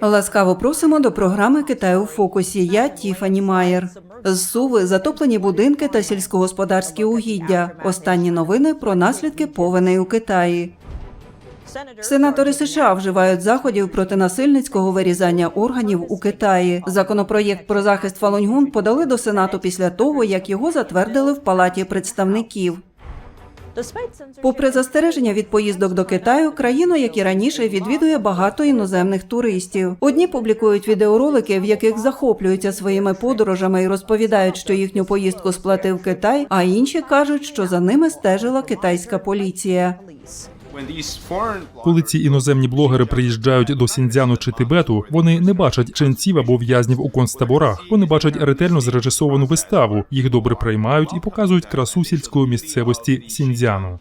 Ласкаво просимо до програми Китаю у фокусі. Я Тіфані Майер. З Суви затоплені будинки та сільськогосподарські угіддя. Останні новини про наслідки повеней у Китаї. Сенатори США вживають заходів проти насильницького вирізання органів у Китаї. Законопроєкт про захист Фалуньгун подали до Сенату після того, як його затвердили в Палаті представників. Попри застереження від поїздок до Китаю, країну, як і раніше, відвідує багато іноземних туристів. Одні публікують відеоролики, в яких захоплюються своїми подорожами і розповідають, що їхню поїздку сплатив Китай, а інші кажуть, що за ними стежила китайська поліція. Коли ці іноземні блогери приїжджають до Сіньцзяну чи Тибету, вони не бачать ченців або в'язнів у концтаборах. Вони бачать ретельно зрежисовану виставу. Їх добре приймають і показують красу сільської місцевості Сіндзяну.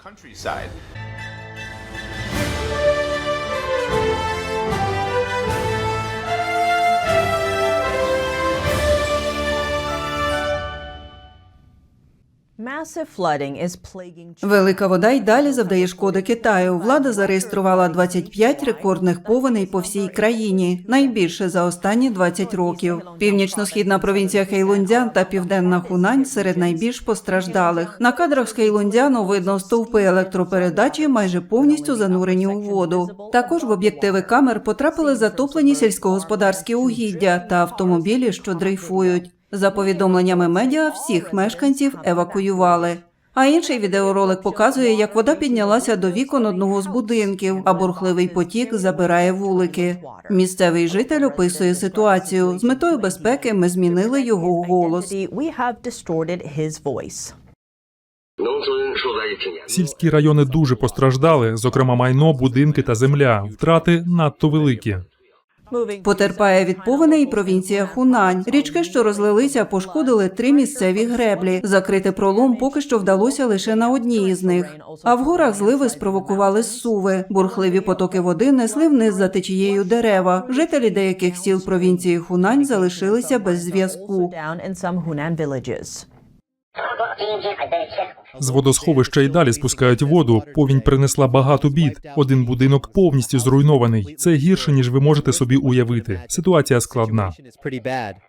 Велика вода й далі завдає шкоди Китаю. Влада зареєструвала 25 рекордних повеней по всій країні, найбільше за останні 20 років. Північно-східна провінція Хейлунцзян та південна Хунань серед найбільш постраждалих. На кадрах з Хейлунцзяну видно стовпи електропередачі, майже повністю занурені у воду. Також в об'єктиви камер потрапили затоплені сільськогосподарські угіддя та автомобілі, що дрейфують. За повідомленнями медіа, всіх мешканців евакуювали. А інший відеоролик показує, як вода піднялася до вікон одного з будинків, а бурхливий потік забирає вулики. Місцевий житель описує ситуацію з метою безпеки. Ми змінили його голос. Сільські райони дуже постраждали. Зокрема, майно, будинки та земля. Втрати надто великі. Потерпає від повеней і провінція Хунань. Річки, що розлилися, пошкодили три місцеві греблі. Закрити пролом поки що вдалося лише на одній із них. А в горах зливи спровокували зсуви. Бурхливі потоки води несли вниз за течією дерева. Жителі деяких сіл провінції Хунань залишилися без зв'язку. З водосховища й далі спускають воду. Повінь принесла багато бід. Один будинок повністю зруйнований. Це гірше ніж ви можете собі уявити. Ситуація складна.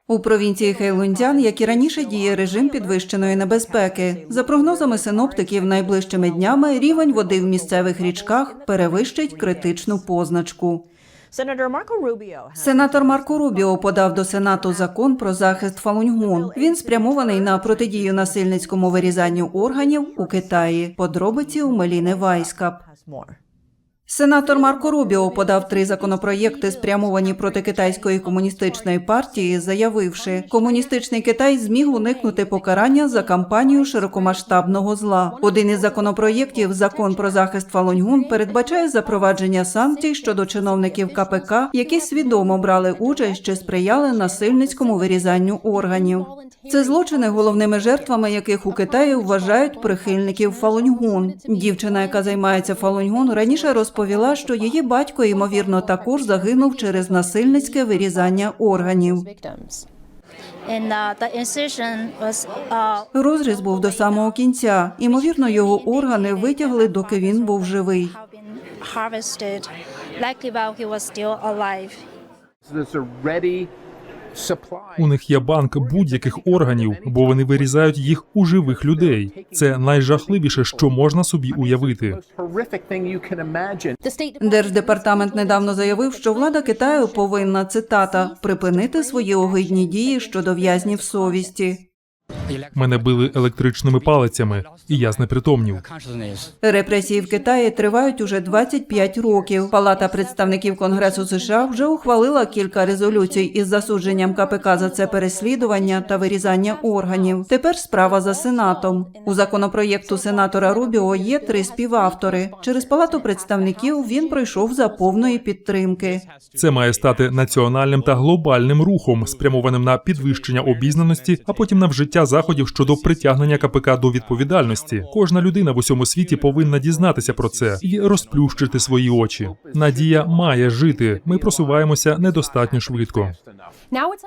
У провінції Хейлунцзян, як і раніше, діє режим підвищеної небезпеки. За прогнозами синоптиків, найближчими днями рівень води в місцевих річках перевищить критичну позначку. Сенатор Марко Рубіо подав до Сенату закон про захист Фалуньгун. Він спрямований на протидію насильницькому вирізанню органів у Китаї. Подробиці у Меліни Вайскап. Сенатор Марко Рубіо подав три законопроєкти, спрямовані проти китайської комуністичної партії, заявивши, комуністичний Китай зміг уникнути покарання за кампанію широкомасштабного зла. Один із законопроєктів, закон про захист Фалуньгун, передбачає запровадження санкцій щодо чиновників КПК, які свідомо брали участь чи сприяли насильницькому вирізанню органів. Це злочини, головними жертвами яких у Китаї вважають прихильників Фалуньгун. Дівчина, яка займається Фалуньгун, раніше розповіла, що її батько ймовірно також загинув через насильницьке вирізання органів. uh, uh, Розріз був до самого кінця. Ймовірно, його органи витягли, доки він був живий. harvested likely while he was still alive. У них є банк будь-яких органів, бо вони вирізають їх у живих людей. Це найжахливіше, що можна собі уявити. Держдепартамент недавно заявив, що влада Китаю повинна цитата припинити свої огидні дії щодо в'язнів совісті. Мене били електричними палицями, і я знепритомнів. Репресії в Китаї тривають уже 25 років. Палата представників Конгресу США вже ухвалила кілька резолюцій із засудженням КПК за це переслідування та вирізання органів. Тепер справа за сенатом. У законопроєкту сенатора Рубіо є три співавтори. Через палату представників він пройшов за повної підтримки. Це має стати національним та глобальним рухом, спрямованим на підвищення обізнаності, а потім на вжиття заходів щодо притягнення КПК до відповідальності. Кожна людина в усьому світі повинна дізнатися про це і розплющити свої очі. Надія має жити. Ми просуваємося недостатньо швидко.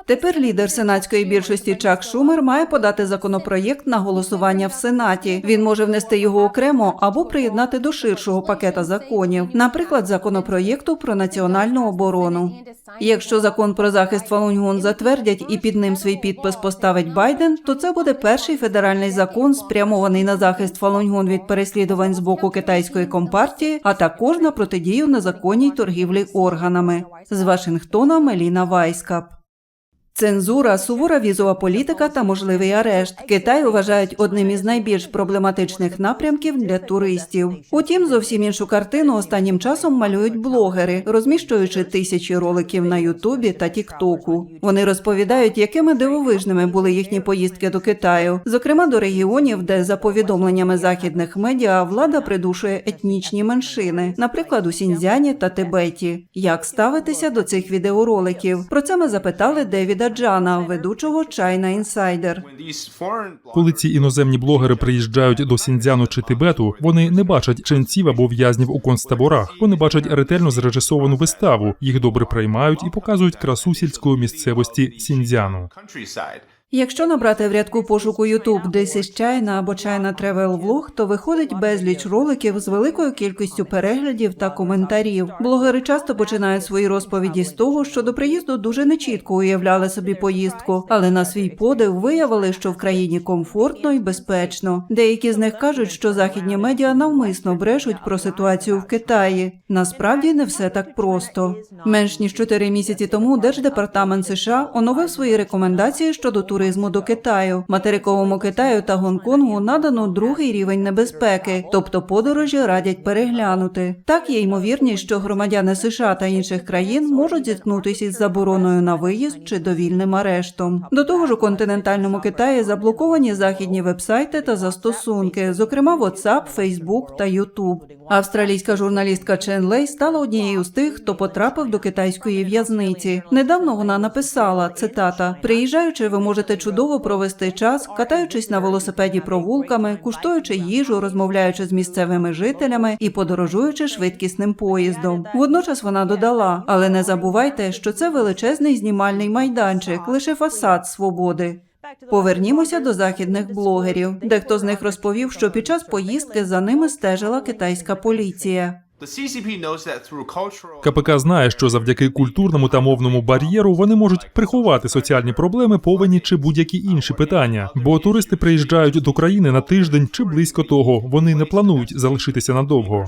Тепер лідер сенатської більшості Чак Шумер має подати законопроєкт на голосування в Сенаті. Він може внести його окремо або приєднати до ширшого пакета законів, наприклад, законопроєкту про національну оборону. Якщо закон про захист Фалунь-Гон затвердять і під ним свій підпис поставить Байден, то це буде перший федеральний закон, спрямований на захист Фалунь-Гон від переслідувань з боку китайської компартії, а також на протидію незаконній торгівлі органами. З Вашингтона Меліна Вайскап. Цензура, сувора візова політика та можливий арешт. Китай вважають одним із найбільш проблематичних напрямків для туристів. Утім, зовсім іншу картину останнім часом малюють блогери, розміщуючи тисячі роликів на Ютубі та Тіктоку. Вони розповідають, якими дивовижними були їхні поїздки до Китаю, зокрема до регіонів, де за повідомленнями західних медіа влада придушує етнічні меншини, наприклад, у Сіньцзяні та Тибеті. Як ставитися до цих відеороликів? Про це ми запитали Девіда Джана, ведучого China Insider. Коли ці іноземні блогери приїжджають до Сіньцзяну чи Тибету, вони не бачать ченців або в'язнів у концтаборах. Вони бачать ретельно зрежисовану виставу. Їх добре приймають і показують красу сільської місцевості Сіндзяну. Якщо набрати в рядку пошуку YouTube This is China або China Travel Vlog, то виходить безліч роликів з великою кількістю переглядів та коментарів. Блогери часто починають свої розповіді з того, що до приїзду дуже нечітко уявляли собі поїздку, але на свій подив виявили, що в країні комфортно і безпечно. Деякі з них кажуть, що західні медіа навмисно брешуть про ситуацію в Китаї. Насправді не все так просто. Менш ніж чотири місяці тому Держдепартамент США оновив свої рекомендації щодо туризму до Китаю. Материковому Китаю та Гонконгу надано другий рівень небезпеки, тобто подорожі радять переглянути. Так є ймовірність, що громадяни США та інших країн можуть зіткнутися із забороною на виїзд чи довільним арештом. До того ж, у континентальному Китаї заблоковані західні вебсайти та застосунки, зокрема WhatsApp, Facebook та YouTube. Австралійська журналістка Чен Лей стала однією з тих, хто потрапив до китайської в'язниці. Недавно вона написала цитата: Приїжджаючи, ви можете чудово провести час, катаючись на велосипеді провулками, куштуючи їжу, розмовляючи з місцевими жителями і подорожуючи швидкісним поїздом. Водночас вона додала: але не забувайте, що це величезний знімальний майданчик, лише фасад свободи. Повернімося до західних блогерів. Дехто з них розповів, що під час поїздки за ними стежила китайська поліція. КПК знає, що завдяки культурному та мовному бар'єру вони можуть приховати соціальні проблеми, повені чи будь-які інші питання. Бо туристи приїжджають до країни на тиждень чи близько того. Вони не планують залишитися надовго.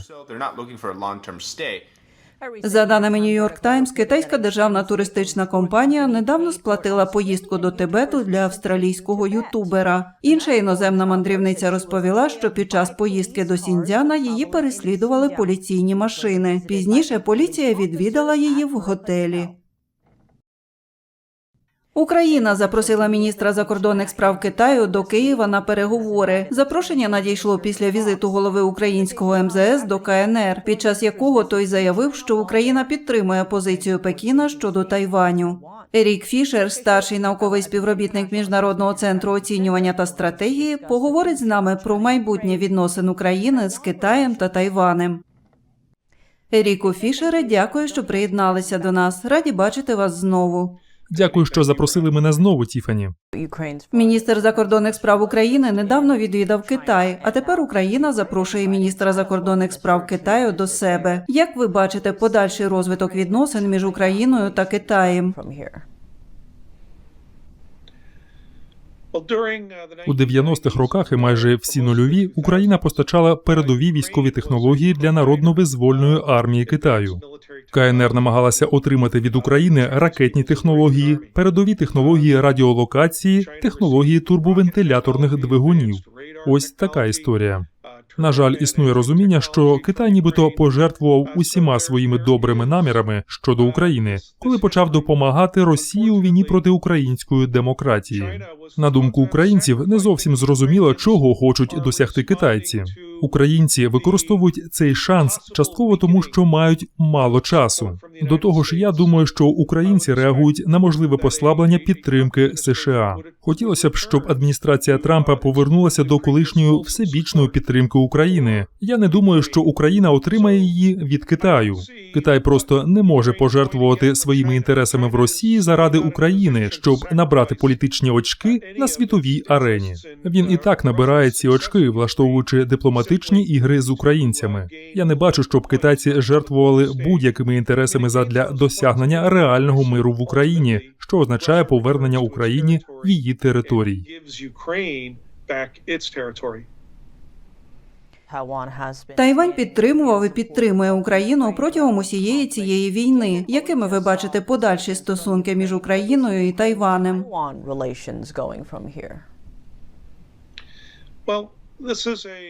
За даними New York Times, китайська державна туристична компанія недавно сплатила поїздку до Тибету для австралійського ютубера. Інша іноземна мандрівниця розповіла, що під час поїздки до Сіндзяна її переслідували поліційні машини. Пізніше поліція відвідала її в готелі. Україна запросила міністра закордонних справ Китаю до Києва на переговори. Запрошення надійшло після візиту голови українського МЗС до КНР, під час якого той заявив, що Україна підтримує позицію Пекіна щодо Тайваню. Ерік Фішер, старший науковий співробітник міжнародного центру оцінювання та стратегії, поговорить з нами про майбутнє відносин України з Китаєм та Тайванем. Еріку Фішере, дякую, що приєдналися до нас. Раді бачити вас знову. Дякую, що запросили мене знову, Тіфані. Міністр закордонних справ України недавно відвідав Китай, а тепер Україна запрошує міністра закордонних справ Китаю до себе. Як ви бачите подальший розвиток відносин між Україною та Китаєм? У 90-х роках і майже всі нульові Україна постачала передові військові технології для народно-визвольної армії Китаю. КНР намагалася отримати від України ракетні технології, передові технології радіолокації, технології турбовентиляторних двигунів. Ось така історія. На жаль, існує розуміння, що Китай нібито пожертвував усіма своїми добрими намірами щодо України, коли почав допомагати Росії у війні проти української демократії. На думку українців, не зовсім зрозуміло, чого хочуть досягти китайці. Українці використовують цей шанс частково тому, що мають мало часу. До того ж, я думаю, що українці реагують на можливе послаблення підтримки США. Хотілося б, щоб адміністрація Трампа повернулася до колишньої всебічної підтримки України. Я не думаю, що Україна отримає її від Китаю. Китай просто не може пожертвувати своїми інтересами в Росії заради України, щоб набрати політичні очки на світовій арені. Він і так набирає ці очки, влаштовуючи дипломатичні ігри з українцями. Я не бачу, щоб китайці жертвували будь-якими інтересами задля досягнення реального миру в Україні, що означає повернення Україні в її територій. Тайвань підтримував і підтримує Україну протягом усієї цієї війни. Якими ви бачите подальші стосунки між Україною і Тайванем?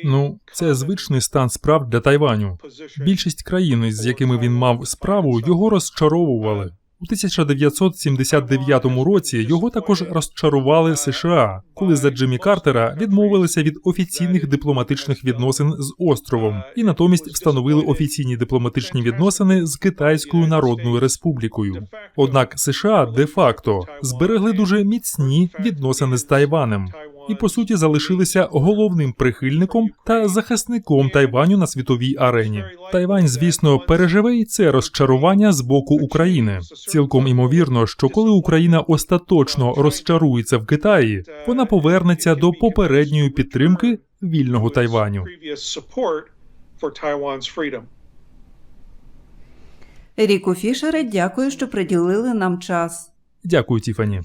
Ну, це звичний стан справ для Тайваню. Більшість країн, з якими він мав справу, його розчаровували. У 1979 році його також розчарували США, коли за Джиммі Картера відмовилися від офіційних дипломатичних відносин з островом і натомість встановили офіційні дипломатичні відносини з Китайською Народною Республікою. Однак США де-факто зберегли дуже міцні відносини з Тайванем і по суті залишилися головним прихильником та захисником Тайваню на світовій арені. Тайвань, звісно, переживе і це розчарування з боку України. Цілком імовірно, що коли Україна остаточно розчарується в Китаї, вона повернеться до попередньої підтримки вільного Тайваню. Ріку Фішере, дякую, що приділили нам час. Дякую, Тіфані.